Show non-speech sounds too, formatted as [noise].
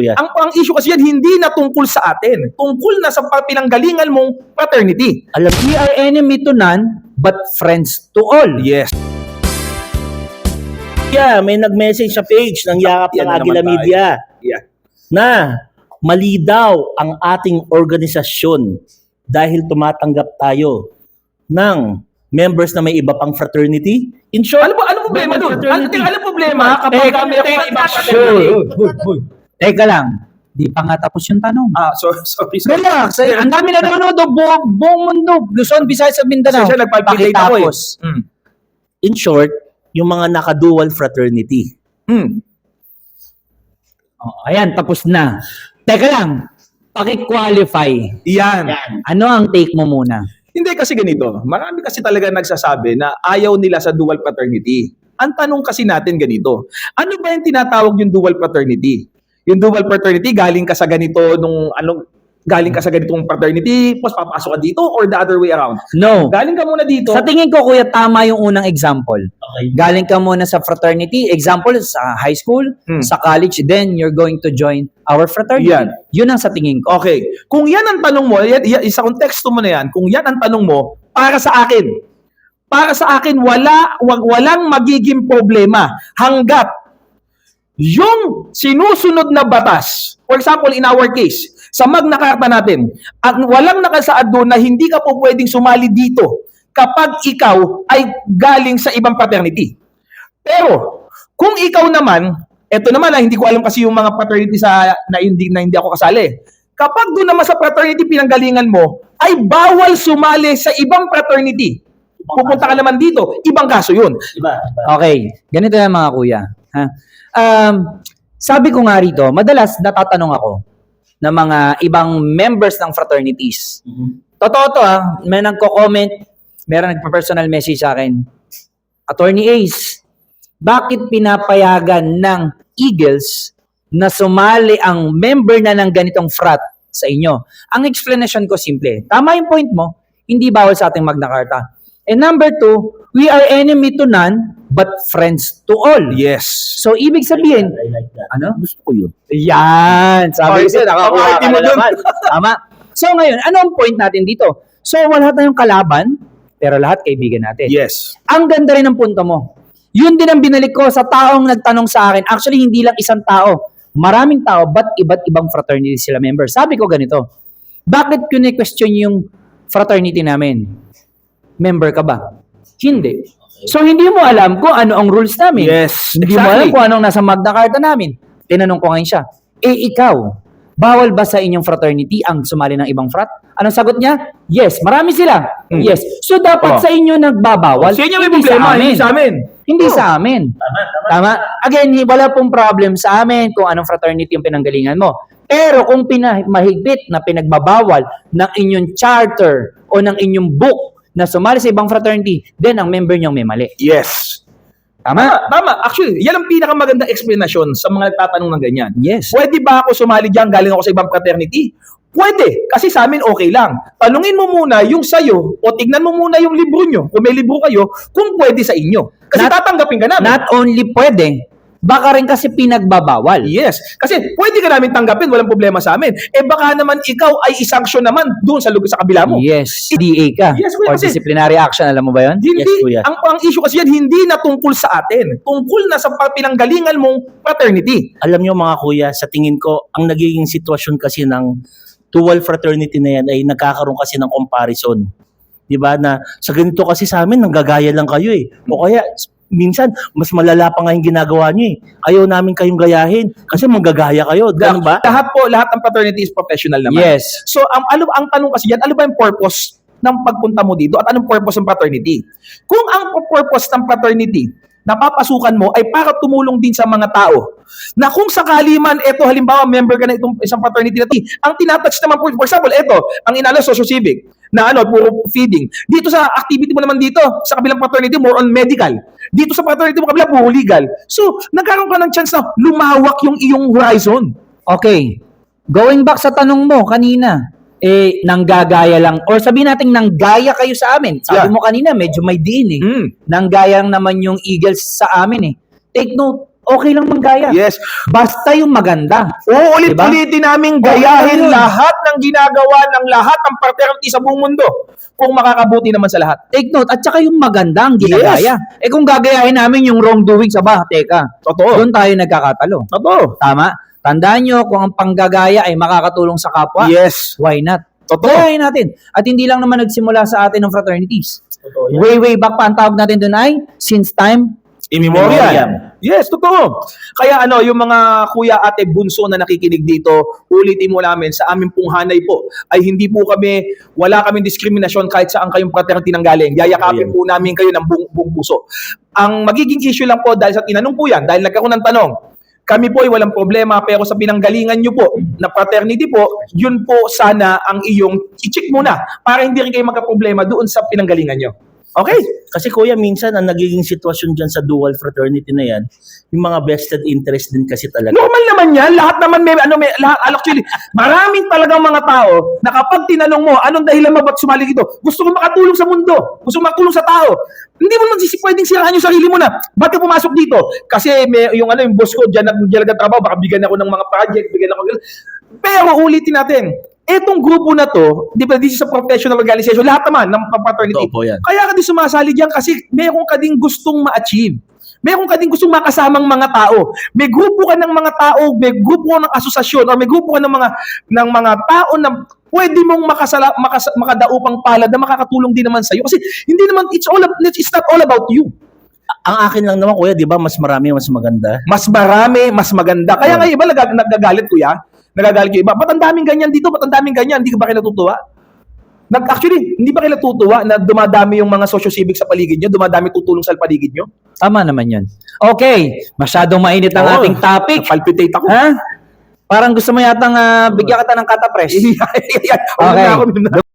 kuya. Ang, ang issue kasi yan, hindi na tungkol sa atin. Tungkol na sa pinanggalingan mong fraternity. Alam, We are enemy to none, but friends to all. Yes. yeah, may nag-message sa page ng Yakap Yan ng Agila. Media Yeah. na mali daw ang ating organisasyon dahil tumatanggap tayo ng members na may iba pang fraternity. In short, Ano ba, ano problema doon? Ano, ano problema kapag Eh, kami ako eh, ibang sure. fraternity? Teka lang, di pa nga tapos yung tanong. Ah, sorry, [laughs] sorry. sorry. Relax, eh, ang dami na nanonood, oh, buong, buong mundo, Luzon, Visayas at Mindanao. Kasi siya nagpalpitate ako eh. Mm. in short, yung mga naka-dual fraternity. Mm. Oh, ayan, tapos na. Teka lang, paki-qualify. Yan. Ano ang take mo muna? Hindi kasi ganito. Marami kasi talaga nagsasabi na ayaw nila sa dual fraternity. Ang tanong kasi natin ganito. Ano ba yung tinatawag yung dual fraternity? Yung dual fraternity, galing ka sa ganito nung anong galing ka sa ganitong fraternity, tapos papasok ka dito or the other way around. No. Galing ka muna dito. Sa tingin ko, kuya, tama yung unang example. Okay. Galing ka muna sa fraternity, example, sa high school, Hmm. sa college, then you're going to join our fraternity. Yan. Yun ang sa tingin ko. Okay. Kung yan ang tanong mo, yan, yan, sa konteksto mo na yan, kung yan ang tanong mo, para sa akin, para sa akin, wala, wag, walang magiging problema hanggat yung sinusunod na batas, for example, in our case, sa Magna Carta natin, at walang nakasaad doon na hindi ka po pwedeng sumali dito kapag ikaw ay galing sa ibang fraternity. Pero, kung ikaw naman, eto naman na hindi ko alam kasi yung mga fraternity sa na hindi na hindi ako kasali. Kapag doon naman sa fraternity pinanggalingan mo, ay bawal sumali sa ibang fraternity. Pupunta ka naman dito, ibang kaso yun. Diba? Diba? Okay, ganito yan mga kuya. Ha? Um, sabi ko nga rito, madalas natatanong ako ng mga ibang members ng fraternities. Mhm. Totoo to ha, may nagko-comment, meron nagpa-personal message sa akin. Attorney Ace, bakit pinapayagan ng Eagles na sumali ang member na ng ganitong frat sa inyo? Ang explanation ko simple. Tama yung point mo, hindi bawal sa ating Magna Carta. And number two, we are enemy to none, but friends to all. Yes. So, ibig sabihin, I like that. ano? Gusto ko yun. Yan! Sabi ko, nakakuha ka na naman. [laughs] Tama. So ngayon, ano ang point natin dito? So wala tayong kalaban, pero lahat kaibigan natin. Yes. Ang ganda rin ng punto mo. Yun din ang binalik ko sa taong nagtanong sa akin. Actually, hindi lang isang tao. Maraming tao, but iba't ibang fraternity sila member. Sabi ko ganito, bakit kine-question yung fraternity namin? Member ka ba? Hindi. So, hindi mo alam kung ano ang rules namin. Yes, Hindi mo alam exactly. kung anong nasa Magna Carta namin. Tinanong ko ngayon siya, eh ikaw, bawal ba sa inyong fraternity ang sumali ng ibang frat? Anong sagot niya? Yes, marami sila. Hmm. Yes. So dapat Oh. sa inyo nagbabawal. Sa inyo may hindi problema, sa amin. hindi sa amin. Hindi Oh. sa amin. Tama? Again, hi- wala pong problem sa amin kung anong fraternity yung pinanggalingan mo. Pero kung pina- mahigpit na pinagbabawal ng inyong charter o ng inyong book na sumali sa ibang fraternity, then ang member nyo may mali. Yes. Tama? Tama, tama. Actually, yan ang pinakamagandang explanation sa mga nagtatanong ng ganyan. Yes. Pwede ba ako sumali diyan galing ako sa ibang fraternity? Pwede, kasi sa amin okay lang. Tanungin mo muna yung sayo o tignan mo muna yung libro nyo, kung may libro kayo, kung pwede sa inyo. Kasi Not- tatanggapin ka namin. Not only pwede, baka rin kasi pinagbabawal. Yes. Kasi pwede ka namin tanggapin, walang problema sa amin. Eh baka naman ikaw ay isanction naman doon sa lugar sa kabila mo. Yes, DA ka. Yes, kuya, Or kasi- disciplinary action, alam mo ba yun? Hindi, Yes, kuya. ang, ang issue kasi yan, hindi na tungkol sa atin. Tungkol na sa pinanggalingan mong fraternity. Alam nyo mga kuya, sa tingin ko, ang nagiging sitwasyon kasi ng dual fraternity na yan ay nagkakaroon kasi ng comparison. 'Di ba na sa ganito kasi sa amin nanggagaya lang kayo eh. O kaya minsan mas malala pa nga yung ginagawa niyo eh. Ayaw namin kayong gayahin kasi manggagaya kayo. Ganun ba? Lahat po, lahat ng fraternity is professional naman. Yes. So, ang, ano, ang tanong kasi yan, ano ba yung purpose ng pagpunta mo dito at anong purpose ng fraternity? Kung ang purpose ng fraternity na papasukan mo ay para tumulong din sa mga tao na kung sakali man, eto halimbawa, member ka na itong isang fraternity na ang tinatouch naman, for, for example, eto, ang inalo socio-civic, na ano, puro feeding. Dito sa activity mo naman dito, sa kabilang fraternity, more on medical. Dito sa fraternity mo kabila, puro legal. So, nagkaroon ka ng chance na lumawak yung iyong horizon. Okay. Going back sa tanong mo kanina, eh, nanggagaya lang, or sabihin natin nanggaya kayo sa amin. Sabi Yeah. mo kanina, medyo may diin eh. Mm. Nanggaya naman yung Eagles sa amin eh. Take note, okay lang manggaya. Yes. Basta yung maganda. Uulit-ulitin namin gayahin Okay, lahat ng ginagawa ng lahat ng fraternity sa buong mundo kung makakabuti naman sa lahat. Take note. At saka yung maganda ang ginagaya. Eh kung gagayahin namin yung wrongdoing sa ba, teka, Totoo. doon tayo nagkakatalo. Totoo. Tama? Tandaan nyo, kung ang panggagaya ay makakatulong sa kapwa, Yes. why not? Totoo. Gayahin natin. At hindi lang naman nagsimula sa atin ng fraternities. Totoo yan. Way, way back pa, ang tawag natin doon ay, since time, Immemorial. Yes, totoo. Kaya ano, yung mga kuya ate bunso na nakikinig dito, ulitin mo namin sa aming pong hanay po ay hindi po kami, wala kaming diskriminasyon kahit saan kayong fraternity nang galing. Yayakapin Ayan. po namin kayo ng buong, buong puso. Ang magiging issue lang po dahil sa tinanong po yan, dahil nagkaroon ng tanong, kami po ay walang problema pero sa pinanggalingan nyo po na fraternity po, yun po sana ang iyong i-check muna para hindi rin kayo magka-problema doon sa pinanggalingan nyo. Okay? Kasi kuya, minsan ang nagiging sitwasyon dyan sa dual fraternity na yan, yung mga vested interest din kasi talaga. Normal naman yan. Lahat naman may, ano, may, lahat, actually, maraming talagang mga tao na kapag tinanong mo, anong dahilan mo ba't sumali dito? Gusto ko makatulong sa mundo. Gusto ko makatulong sa tao. Hindi mo naman sisi pwedeng siraan yung sarili mo na. Ba't ka pumasok dito? Kasi may, yung ano, yung boss ko, dyan, dyan nagtatrabaho, baka bigyan ako ng mga project, bigyan ako. Pero ulitin natin, etong grupo na to, di ba, this is a professional organization, lahat naman ng fraternity. Totoo po yan. Kaya ka din sumasali diyan kasi meron ka din gustong ma-achieve. Meron ka din gustong makasamang mga tao. May grupo ka ng mga tao, may grupo ka ng asosasyon, o may grupo ka ng mga ng mga tao na pwede mong makasala, makas, makadaupang palad na makakatulong din naman sa iyo. Kasi hindi naman it's all it's not all about you. Ang akin lang naman kuya, di ba, mas marami, mas maganda. Mas marami, mas maganda. Kaya nga iba nag- nagagalit kuya. Nagagalit yung iba. Ba't ang daming ganyan dito? Ba't ang daming ganyan? Hindi ka ba kayo natutuwa? Nag, actually, hindi ba kayo natutuwa na dumadami yung mga socio-civic sa paligid nyo? Dumadami tutulong sa paligid nyo? tama naman yun. Okay, masyadong mainit ang Oo. ating topic. Palpitate ako. Ha? Parang gusto mo yatang ah, bigyan kita ng katapres. [laughs] Okay.